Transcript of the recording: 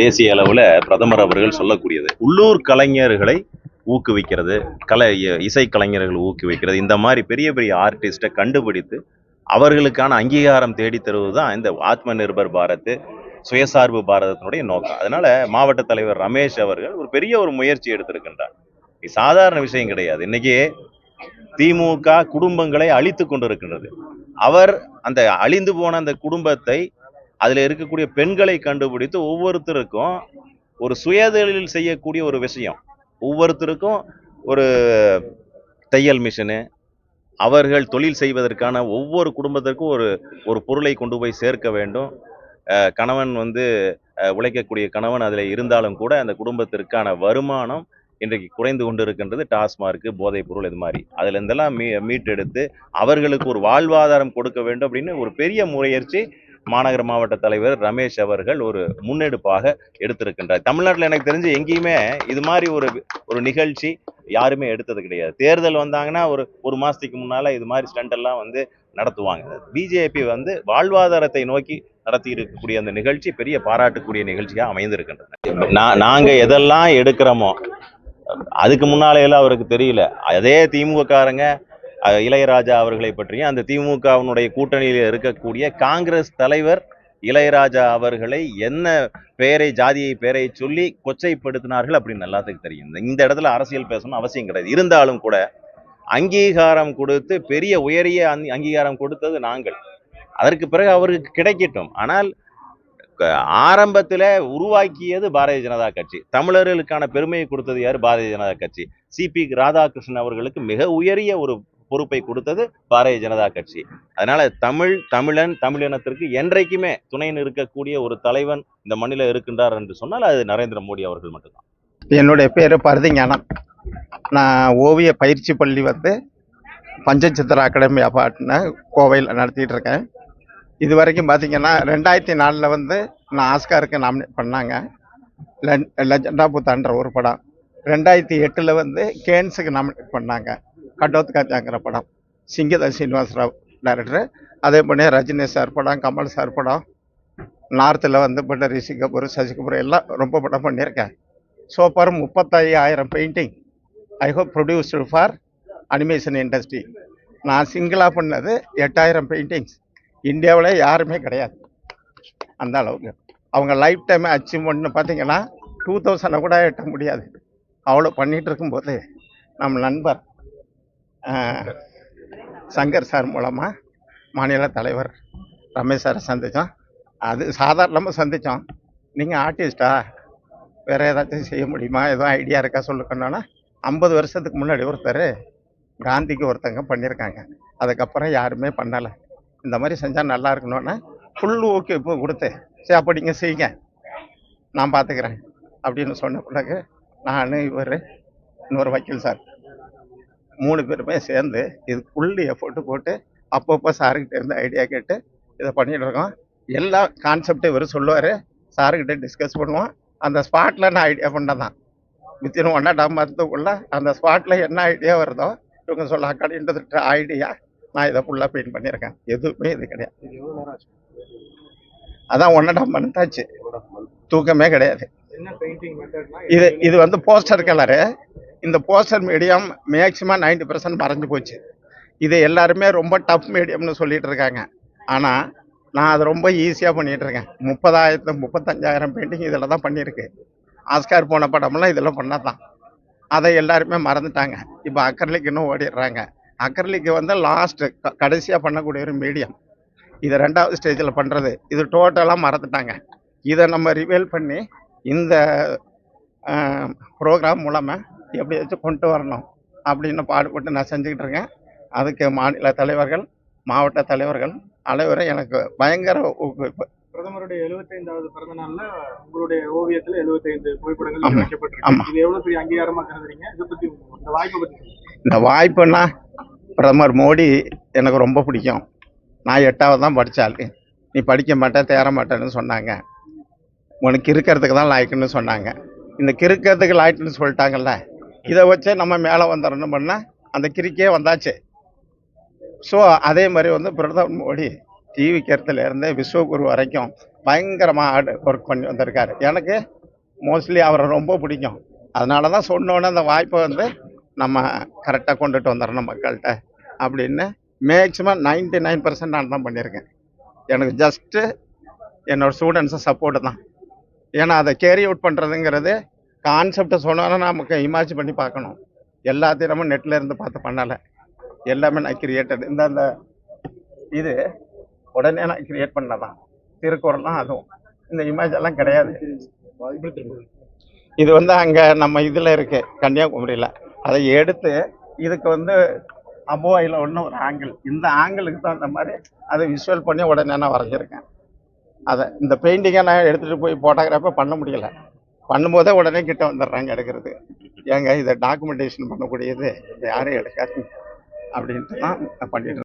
தேசிய அளவில் பிரதமர் அவர்கள் சொல்லக்கூடியது. உள்ளூர் கலைஞர்களை ஊக்குவிக்கிறது கலை இசை கலைஞர்களை ஊக்குவிக்கிறது. இந்த மாதிரி பெரிய பெரிய ஆர்டிஸ்ட்டை கண்டுபிடித்து அவர்களுக்கான அங்கீகாரம் தேடி தருவது தான் இந்த ஆத்ம நிர்பர் பாரத் சுயசார்பு பாரதத்தினுடைய நோக்கம். அதனால மாவட்ட தலைவர் ரமேஷ் அவர்கள் ஒரு பெரிய ஒரு முயற்சி எடுத்திருக்கின்றார். இது சாதாரண விஷயம் கிடையாது. இன்னைக்கு திமுக குடும்பங்களை அழித்து கொண்டிருக்கின்றது. அவர் அந்த அழிந்து போன அந்த குடும்பத்தை அதில் இருக்கக்கூடிய பெண்களை கண்டுபிடித்து ஒவ்வொருத்தருக்கும் ஒரு சுயதொழில் செய்யக்கூடிய ஒரு விஷயம். ஒவ்வொருத்தருக்கும் ஒரு தையல் மிஷினு அவர்கள் தொழில் செய்வதற்கான ஒவ்வொரு குடும்பத்திற்கும் ஒரு ஒரு பொருளை கொண்டு போய் சேர்க்க வேண்டும். கணவன் வந்து உழைக்கக்கூடிய கணவன் அதில் இருந்தாலும் கூட அந்த குடும்பத்திற்கான வருமானம் இன்றைக்கு குறைந்து கொண்டு இருக்கின்றது டாஸ்மார்க்கு போதைப் பொருள் இது மாதிரி. அதில் இருந்தெல்லாம் மீ மீட்டெடுத்து அவர்களுக்கு ஒரு வாழ்வாதாரம் கொடுக்க வேண்டும் அப்படின்னு ஒரு பெரிய முயற்சி மாநகர மாவட்ட தலைவர் ரமேஷ் அவர்கள் ஒரு முன்னெடுப்பாக எடுத்திருக்கின்றார். தமிழ்நாட்டில் எனக்கு தெரிஞ்சு எங்கேயுமே இது மாதிரி ஒரு ஒரு நிகழ்ச்சி யாருமே எடுத்தது கிடையாது. தேர்தல் வந்தாங்கன்னா ஒரு ஒரு மாதத்துக்கு முன்னால் இது மாதிரி ஸ்டண்டெல்லாம் வந்து நடத்துவாங்க. பிஜேபி வந்து வாழ்வாதாரத்தை நோக்கி நடத்தி இருக்கக்கூடிய அந்த நிகழ்ச்சி பெரிய பாராட்டுக்கூடிய நிகழ்ச்சியாக அமைந்திருக்கின்றன நான் நாங்கள் எதெல்லாம் எடுக்கிறோமோ அதுக்கு முன்னாலையெல்லாம் அவருக்கு தெரியல. அதே திமுககாரங்க இளையராஜா அவர்களை பற்றியும் அந்த திமுகவினுடைய கூட்டணியில் இருக்கக்கூடிய காங்கிரஸ் தலைவர் இளையராஜா அவர்களை என்ன பெயரை ஜாதியை பெயரை சொல்லி கொச்சைப்படுத்தினார்கள் அப்படின்னு எல்லாத்துக்கும் தெரியும். இந்த- இடத்துல அரசியல் பேசணும் அவசியம் கிடையாது. இருந்தாலும் கூட அங்கீகாரம் கொடுத்து பெரிய உயரிய அங்கீகாரம் கொடுத்தது நாங்கள். அதற்கு பிறகு அவருக்கு கிடைக்கட்டும். ஆனால் ஆரம்பத்தில் உருவாக்கியது பாரதிய ஜனதா கட்சி. தமிழர்களுக்கான பெருமையை கொடுத்தது யார்? பாரதிய ஜனதா கட்சி. சிபி ராதாகிருஷ்ணன் அவர்களுக்கு மிக உயரிய ஒரு பொறுப்பை கொடுத்தது பாரதிய ஜனதா கட்சி. அதனால தமிழ் தமிழன் தமிழினத்திற்கு என்றைக்குமே துணை நிற்கக்கூடிய ஒரு தலைவன் இந்த மண்ணில இருக்கின்றார் என்று சொன்னால் அது நரேந்திர மோடி அவர்கள் மட்டும்தான். என்னுடைய பேர் பரதிஞானம் நான் ஓவிய பயிற்சி பள்ளி வந்து பஞ்சசித்திரா அகாடமி அப்பாட்ன கோவையில் நடத்திட்டு இருக்கேன். இது வரைக்கும் பார்த்தீங்கன்னா ரெண்டாயிரத்தி நாலில் வந்து நான் ஆஸ்காருக்கு நாமினேட் பண்ணாங்க. லெஜண்டா புத்தான்ற ஒரு படம். ரெண்டாயிரத்தி எட்டில் வந்து கேன்ஸுக்கு நாமினேட் பண்ணாங்க. கடோத் காத்தாங்கிற படம் சிங்கதா சீனிவாசராவ் டைரக்டர் அதே பண்ணி ரஜினி சார் படம் கமல் சார் படம். நார்த்தில் வந்து பட்ட ரிஷி கபூர் சசி கபூர் எல்லாம் ரொம்ப படம் பண்ணியிருக்கேன். So far முப்பத்தையாயிரம் painting I hope produced for animation industry நான் சிங்கிளாக பண்ணது எட்டாயிரம் பெயிண்டிங்ஸ் இந்தியாவில் யாருமே கிடையாது. அந்த அளவுக்கு. அவங்க லைஃப் டைம் அச்சீவ்மெண்ட்னு பார்த்தீங்கன்னா டூ தௌசண்டை கூட எட்ட முடியாது. அவ்வளோ பண்ணிகிட்டு இருக்கும்போது நம்ம நண்பர் சங்கர் சார் மூலமாக மாநில தலைவர் ரமேஷ் சாரை சந்தித்தோம் அது சாதாரணமாக சந்தித்தோம் நீங்கள் ஆர்டிஸ்டா? வேறு ஏதாச்சும் செய்ய முடியுமா? எதுவும் ஐடியா இருக்கா சொல்லுக்கணுன்னா ஐம்பது வருஷத்துக்கு முன்னாடி ஒருத்தர் காந்திக்கு ஒருத்தங்க பண்ணியிருக்காங்க அதுக்கப்புறம் யாருமே பண்ணலை. இந்த மாதிரி செஞ்சால் நல்லா இருக்கணும்னா ஃபுல் ஓகே இப்போ கொடுத்து சரி அப்படிங்க செய்யுங்க. நான் பார்த்துக்கிறேன் அப்படின்னு சொன்ன பிறகு நான் இவர் இன்னொரு வக்கீல் சார் மூணு பேருமே சேர்ந்து இது ஃபுல் எஃபோர்ட்டு போட்டு அப்பப்போ சாருக்கிட்ட இருந்து ஐடியா கேட்டு இதை பண்ணிட்டு இருக்கோம். எல்லா கான்செப்டும் இவர் சொல்லுவார். சாருக்கிட்ட டிஸ்கஸ் பண்ணுவோம். அந்த ஸ்பாட்டில் நான் ஐடியா பண்ணதான். வித்தின் ஒன் அண்ட் ஆஃப் மந்த்துக்குள்ள அந்த ஸ்பாட்டில் என்ன ஐடியா வருதோ இவங்க சொல்ல அக்காடின்றது ஐடியா நான் இதை ஃபுல்லாக பெயிண்ட் பண்ணியிருக்கேன். எதுவுமே இது கிடையாது. அதான் ஒன் அண்ட் ஆஃப் மந்த் ஆச்சு. தூக்கமே கிடையாது. இது இது வந்து போஸ்டர் கலரு இந்த போஸ்டர் மீடியம் மேக்ஸிமம் 90% பர்சன்ட் மறைஞ்சு போச்சு. இது எல்லாருமே ரொம்ப டஃப் மீடியம்னு சொல்லிட்டு இருக்காங்க. ஆனால் நான் அது ரொம்ப ஈஸியாக பண்ணிகிட்ருக்கேன் இருக்கேன். முப்பதாயிரத்து முப்பத்தஞ்சாயிரம் பெயிண்டிங் இதில் தான் பண்ணியிருக்கு. ஆஸ்கார் போன படம்லாம் இதில் பண்ணாதான். அதை எல்லாருமே மறந்துட்டாங்க. இப்போ அக்கர்லிக் இன்னும் ஓடிடுறாங்க. அக்ரலிக் வந்து லாஸ்ட் கடைசியாக பண்ணக்கூடிய ஒரு மீடியம் இது ரெண்டாவது ஸ்டேஜில் பண்ணுறது இது டோட்டலாக மறந்துட்டாங்க. இதை நம்ம ரிவீல் பண்ணி இந்த ப்ரோக்ராம் மூலமாக எப்படியாச்சும் கொண்டு வரணும் அப்படின்னு பாடுபட்டு நான் செஞ்சுக்கிட்டு இருக்கேன். அதுக்கு மாநில தலைவர்கள் மாவட்ட தலைவர்கள் அனைவரும் எனக்கு பயங்கர ஊக்குவிப்பு. பிரதமருடைய 75வது பிறந்த நாள்ல உங்களுடைய ஓவியத்துல 75 புகைப்படங்கள் ஆமா. இது எவ்வளவு பெரிய அங்கீகாரமா கருதுறீங்க? இதை பத்தி இந்த வாய்ப்பை பத்தி. இந்த வாய்ப்புன்னா பிரதமர் மோடி எனக்கு ரொம்ப பிடிக்கும். நான் எட்டாவது தான் படித்தாள் நீ படிக்க மாட்டேன் தேற மாட்டேன்னு சொன்னாங்க. உனக்கு இருக்கிறதுக்கு தான் லாய்க்குன்னு சொன்னாங்க. இந்த கிறுக்கிறதுக்கு லாய்க்குன்னு சொல்லிட்டாங்கல்ல. இதை வச்சே நம்ம மேலே வந்துடணும் பண்ணால் அந்த கிரிக்கே வந்தாச்சு. ஸோ அதே மாதிரி வந்து பிரதமர் மோடி டீ விற்கிறதுல விஸ்வகுரு வரைக்கும் பயங்கரமாக ஆடு ஒர்க் பண்ணி வந்திருக்காரு. எனக்கு மோஸ்ட்லி அவரை ரொம்ப பிடிக்கும். அதனால தான் சொன்னோன்னே அந்த வாய்ப்பை வந்து நம்ம கரெக்டாக கொண்டுட்டு வந்துடணும் மக்கள்கிட்ட அப்படின்னு மேக்ஸிமம் நைன்டி நைன் பர்சன்ட் நான் தான் பண்ணியிருக்கேன். எனக்கு ஜஸ்ட்டு என்னோடய ஸ்டூடெண்ட்ஸை சப்போர்ட்டு தான். ஏன்னா அதை கேரி அவுட் பண்ணுறதுங்கிறது கான்செப்டை சொன்னோன்னா நமக்கு இமேஜ் பண்ணி பார்க்கணும். எல்லாத்தையும் நம்ம நெட்டில் இருந்து பார்த்து பண்ணலை. எல்லாமே நான் கிரியேட்டட் இந்த அந்த இது உடனே நான் கிரியேட் பண்ணதான். திருக்குறள்லாம் அதுவும். இந்த இமேஜ் எல்லாம் கிடையாது. இது வந்து அங்கே நம்ம இதில் இருக்கு கன்னியாகுமரியில். அதை எடுத்து இதுக்கு வந்து அபோயில் ஒன்று ஒரு ஆங்கிள் இந்த ஆங்கிளுக்கு தகுந்த மாதிரி அதை விஷுவல் பண்ணி உடனே நான் வரைஞ்சிருக்கேன். அதை இந்த பெயிண்டிங்கை நான் எடுத்துகிட்டு போய் ஃபோட்டோகிராஃபை பண்ண முடியல. பண்ணும்போதே உடனே கிட்ட வந்துடுறாங்க எடுக்கிறது. ஏங்க இதை டாக்குமெண்டேஷன் பண்ணக்கூடியது யாரும் எடுக்காது அப்படின்ட்டு தான் நான் பண்ணிட்டு